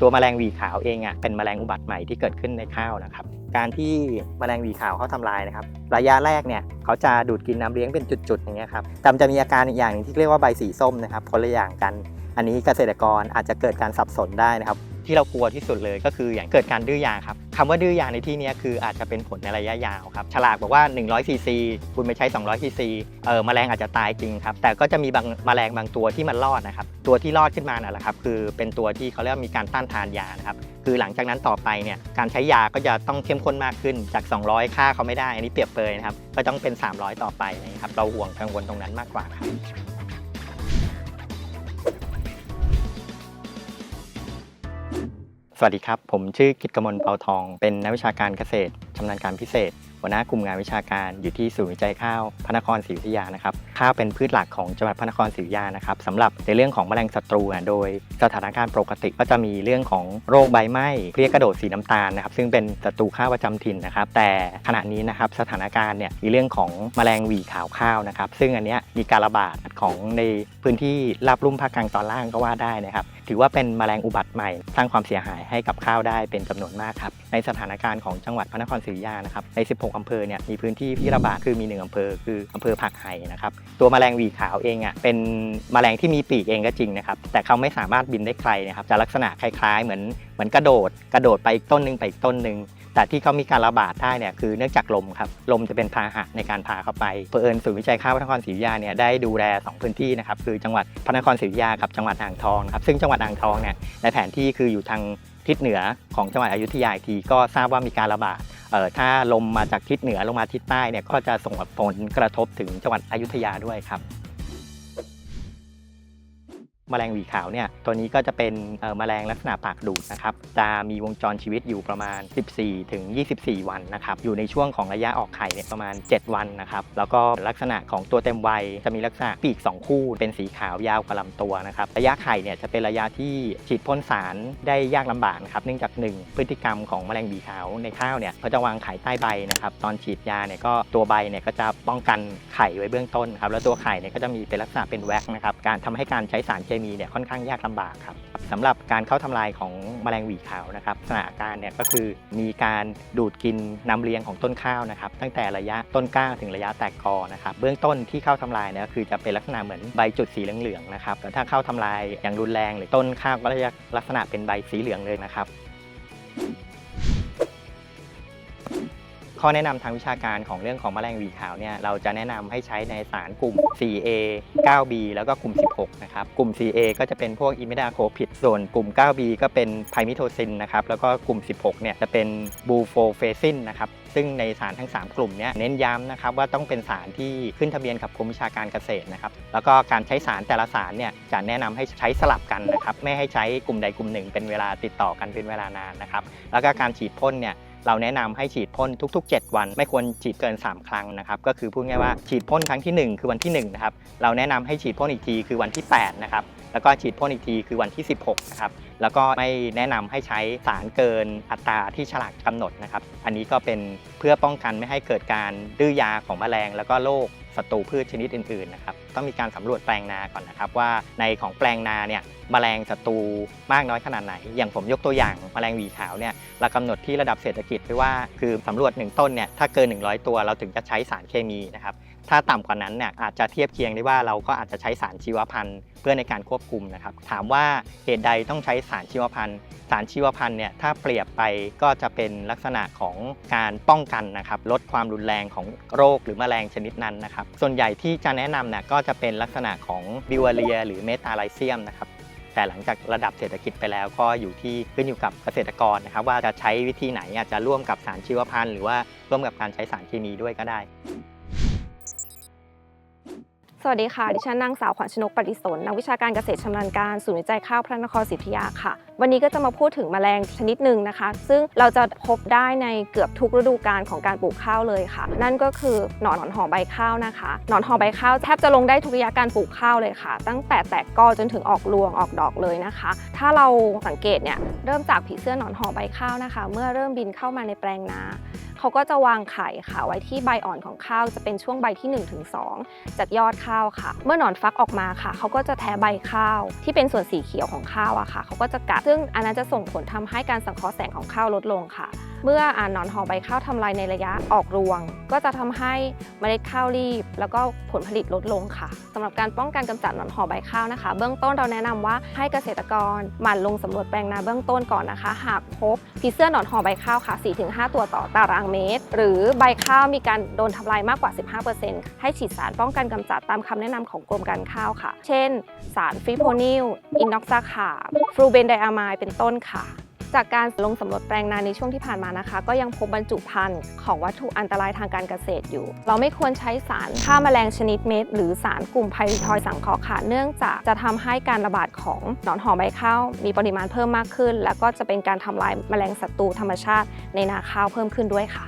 ตัวแมลงวีขาวเองอะเป็นแมลงอุบัติใหม่ที่เกิดขึ้นในข้าวนะครับ การที่แมลงวีขาวเขาทำลายนะครับระยะแรกเนี่ยเขาจะดูดกินน้ำเลี้ยงเป็นจุดๆอย่างเงี้ยครับแต่จะมีอาการอีกอย่างหนึงที่เรียกว่าใบสีส้มนะครับคนละอย่างกัน อันนี้เกษตรกรอาจจะเกิดการสับสนได้นะครับ ที่เรากลัวที่สุดเลยก็คืออย่างเกิดการดื้อยาครับคำว่าดื้อยาในที่นี้คืออาจจะเป็นผลในระยะยาวครับฉลากบอกว่า 100ซีซีคุณไปใช้ 200ซีซีเออแมลงอาจจะตายจริงครับแต่ก็จะมีบางแมลงบางตัวที่มันรอดนะครับตัวที่รอดขึ้นมาน่ะแหละครับคือเป็นตัวที่เขาเรียกว่ามีการต้านทานยานะครับคือหลังจากนั้นต่อไปเนี่ยการใช้ยาก็จะต้องเข้มข้นมากขึ้นจาก 200 ค่าเขาไม่ได้ อันนี้เปรียบเปรยนะครับก็ต้องเป็น 300 ต่อไปนะครับเราห่วงกังวลตรงนั้นมากกว่าครับ สวัสดีครับ ผมชื่อกิตกมลเปาทอง เป็นนักวิชาการเกษตรชำนาญการพิเศษ หัวหน้ากลุ่มงานวิชาการอยู่ที่ศูนย์วิจัยข้าวพระนครศรีอยุธยานะครับข้าวเป็นพืชหลักของจังหวัดพระนครศรีอยุธยานะครับสำหรับในเรื่องของแมลงศัตรูโดยสถานการณ์ปกติก็จะมีเรื่องของโรคใบไหม้เพลี้ยกระโดดสีน้ำตาลนะครับซึ่งเป็นศัตรูข้าวประจำถิ่นนะครับแต่ขณะนี้นะครับสถานการณ์เนี่ยมีเรื่องของแมลงหวีขาวข้าวนะครับซึ่งอันเนี้ยมีการระบาดของในพื้นที่ราบลุ่มภาคกลางตอนล่างก็ว่าได้นะครับ ถือว่าเป็นแมลงอุบัติใหม่ สร้างความเสียหายให้กับข้าวได้เป็นจำนวนมากครับ ในสถานการณ์ของจังหวัดพระนครศรีอยุธยานะครับ ใน 16อำเภอเนี่ยมีพื้นที่ที่ระบาดคือมี1อำเภอคืออำเภอผักไห่นะครับ ตัวแมลงวีขาวเองอะเป็นแมลงที่มีปีกเองก็จริงนะครับ แต่เขาไม่สามารถบินได้ไกลนะครับ จะลักษณะคล้ายๆ เหมือนเหมือนกระโดด กระโดดไปอีกต้นหนึ่งไปอีกต้นหนึ่ง แต่ที่เขามีการระบาดได้เนี่ยคือเนื่องจากลมครับ ลมจะเป็นพาหะในการพาเข้าไปเผอิญศูนย์วิจัยข้าวพระนครศรีอยุธยาเนี่ยได้ดูแล 2 พื้นที่นะครับคือจังหวัดพระนครศรีอยุธยากับจังหวัดอ่างทองครับซึ่งจังหวัดอ่างทองเนี่ยในแผนที่คืออยู่ทางทิศเหนือของจังหวัดอยุธยาอีกทีก็ทราบว่ามีการระบาดเอ่อถ้าลมมาจากทิศเหนือลงมาทิศใต้เนี่ยก็จะส่งผลกระทบถึงจังหวัดอยุธยาด้วยครับ แมลงหวีขาวเนี่ยตัวนี้ก็จะเป็นเอ่อแมลงลักษณะปากดูดนะครับจะมีวงจรชีวิตอยู่ประมาณ 14 ถึง 24 วันนะครับอยู่ในช่วงของระยะออกไข่เนี่ยประมาณ 7 วันนะครับแล้วก็ลักษณะของตัวเต็มวัยจะมีลักษณะปีก 2 คู่ เป็นสีขาวยาวกว่าลำตัวนะครับระยะไข่เนี่ยจะเป็นระยะที่ฉีดพ่นสารได้ยากลำบากนะครับเนื่องจาก 1 พฤติกรรมของแมลงหวีขาวในข้าวเนี่ยเขาจะวางไข่ใต้ใบนะครับตอนฉีดยาเนี่ยก็ตัวใบเนี่ยก็จะป้องกันไข่ไว้เบื้องต้นครับแล้วตัวไข่เนี่ยก็จะมีเป็นลักษณะเป็นแว็กนะครับการทำให้การใช้สารเคมีเนี่ยค่อนข้างยากลำบากครับสำหรับการเข้าทำลายของแมลงหวีขาวนะครับลักษณะอาการเนี่ยก็คือมีการดูดกินน้ำเลี้ยงของต้นข้าวนะครับ ตั้งแต่ระยะต้นก้าถึงระยะแตกกอนะครับ เบื้องต้นที่เข้าทำลายเนี่ยก็คือจะเป็นลักษณะเหมือนใบจุดสีเหลืองๆนะครับแต่ถ้าเข้าทำลายอย่างรุนแรง หรือต้นข้าวก็จะลักษณะเป็นใบสีเหลืองเลยนะครับ ข้อแนะนำทางวิชาการของเรื่องของแมลงวีขาวเนี่ยเราจะแนะนำให้ใช้ในสารกลุ่ม 4A 9B แล้วก็กลุ่ม 16 นะครับ กลุ่ม 4A ก็จะเป็นพวกอิมิดาโคพิดส่วนกลุ่ม 9B ก็เป็นไพมิโทซินนะครับ แล้วก็กลุ่ม 16 เนี่ยจะเป็นบูโฟเฟซินนะครับซึ่งในสารทั้ง 3 กลุ่มนี่ยเน้นย้ำนะครับว่าต้องเป็นสารที่ขึ้นทะเบียนกับกรมวิชาการเกษตรนะครับแล้วก็การใช้สารแต่ละสารเนี่ยจะแนะนำให้ใช้สลับกันนะครับไม่ให้ใช้กลุ่มใดกลุ่มหนึ่ง เป็นเวลาติดต่อกันเป็นเวลานานนะครับแล้วก็การฉีดพ่นเนี่ย เราแนะนำให้ฉีดพ่นทุก ๆ 7 วัน ไม่ควรฉีดเกิน 3 ครั้งนะครับก็คือพูดง่ายว่าฉีดพ่นครั้งที่ 1 คือวันที่1นะครับเราแนะนำให้ฉีดพ่นอีกทีคือวันที่8นะครับแล้วก็ฉีดพ่นอีกทีคือวันที่ 16นะครับ แล้วก็ไม่แนะนำให้ใช้สารเกินอัตราที่ฉลากกำหนดนะครับ อันนี้ก็เป็นเพื่อป้องกันไม่ให้เกิดการดื้อยาของแมลง แล้วก็โรคศัตรูพืชชนิดอื่นๆนะครับต้องมีการสำรวจแปลงนาก่อนนะครับ ว่าในของแปลงนาเนี่ยแมลงศัตรูมากน้อยขนาดไหน อย่างผมยกตัวอย่างแมลงหวีขาวเนี่ยเรากำหนดที่ระดับเศรษฐกิจไว้ว่าคือสำรวจ 1 ต้นเนี่ยถ้าเกิน 100 ตัวเราถึงจะใช้สารเคมีนะครับ ถ้าต่ำกว่านั้นเนี่ยอาจจะเทียบเคียงได้ว่าเราก็อาจจะใช้สารชีวพันธุ์เพื่อในการควบคุมนะครับ ถามว่าเหตุใดต้องใช้สารชีวพันธุ์ สารชีวพันธุ์เนี่ยถ้าเปรียบไปก็จะเป็นลักษณะของการป้องกันนะครับลดความรุนแรงของโรคหรือแมลงชนิดนั้นนะครับ ส่วนใหญ่ที่จะแนะนำเนี่ยก็จะเป็นลักษณะของบิวเรีย หรือเมตาไลเซียมนะครับแต่หลังจากระดับเศรษฐกิจไปแล้วก็อยู่ที่ขึ้นอยู่กับเกษตรกรนะครับ ว่าจะใช้วิธีไหนอาจจะร่วมกับสารชีวพันธุ์หรือว่าร่วมกับการใช้สารเคมีด้วยก็ได้ สวัสดีค่ะ ดิฉันนางสาวขวัญชนกปฏิสนนักวิชาการเกษตรชำนาญการศูนย์วิจัยข้าวพระนครศรีอยุธยาค่ะ วันนี้ก็จะมาพูดถึงแมลงชนิดหนึ่งนะคะ ซึ่งเราจะพบได้ในเกือบทุกฤดูกาลของการปลูกข้าวเลยค่ะ นั่นก็คือหนอนหอใบข้าวนะคะ หนอนหอใบข้าวแทบจะลงได้ทุกระยะการปลูกข้าวเลยค่ะ ตั้งแต่แตกกอจนถึงออกรวงออกดอกเลยนะคะ ถ้าเราสังเกตเนี่ยเริ่มจากผีเสื้อหนอนหอใบข้าวนะคะ เมื่อเริ่มบินเข้ามาในแปลงนา เขาก็จะวางไข่ค่ะไว้ที่ใบอ่อนของข้าวจะเป็นช่วงใบที่1ถึง2จากยอดข้าวค่ะ เมื่อหนอนฟักออกมาค่ะ เขาก็จะแทะใบข้าว ที่เป็นส่วนสีเขียวของข้าวอะค่ะ เขาก็จะกัดซึ่งอันนั้นจะส่งผลทำให้การสังเคราะห์แสงของข้าวลดลงค่ะ เมื่ออ่าหนอนห่อใบข้าวทำลายในระยะออกรวง ก็จะทำให้เมล็ดข้าวรีบ แล้วก็ผลผลิตลดลงค่ะสำหรับการป้องกันกำจัดหนอนห่อใบข้าวนะคะ เบื้องต้นเราแนะนำว่าให้เกษตรกรหมั่นลงสำรวจแปลงนาเบื้องต้นก่อนนะคะ หากพบผีเสื้อหนอนห่อใบข้าวค่ะ 4-5 ตัวต่อตารางเมตร หรือใบข้าวมีการโดนทำลายมากกว่า 15%ให้ฉีดสารป้องกันกำจัดตามคำแนะนำของกรมการข้าวค่ะ เช่น สารฟิโพนิลอินน็อกซาคาฟลูเบนไดอะมายเป็นต้นค่ะ จากการลงสำรวจแปลงนาในช่วงที่ผ่านมานะคะ ก็ยังพบบรรจุภัณฑ์ของวัตถุอันตรายทางการเกษตรอยู่ เราไม่ควรใช้สารฆ่าแมลงชนิดเม็ด หรือสารกลุ่มไพริทอยสังเคราะห์ค่ะเนื่องจากจะทำให้การระบาดของหนอนหอใบข้าวมีปริมาณเพิ่มมากขึ้น แล้วก็จะเป็นการทำลายแมลงศัตรูธรรมชาติในนาข้าวเพิ่มขึ้นด้วยค่ะ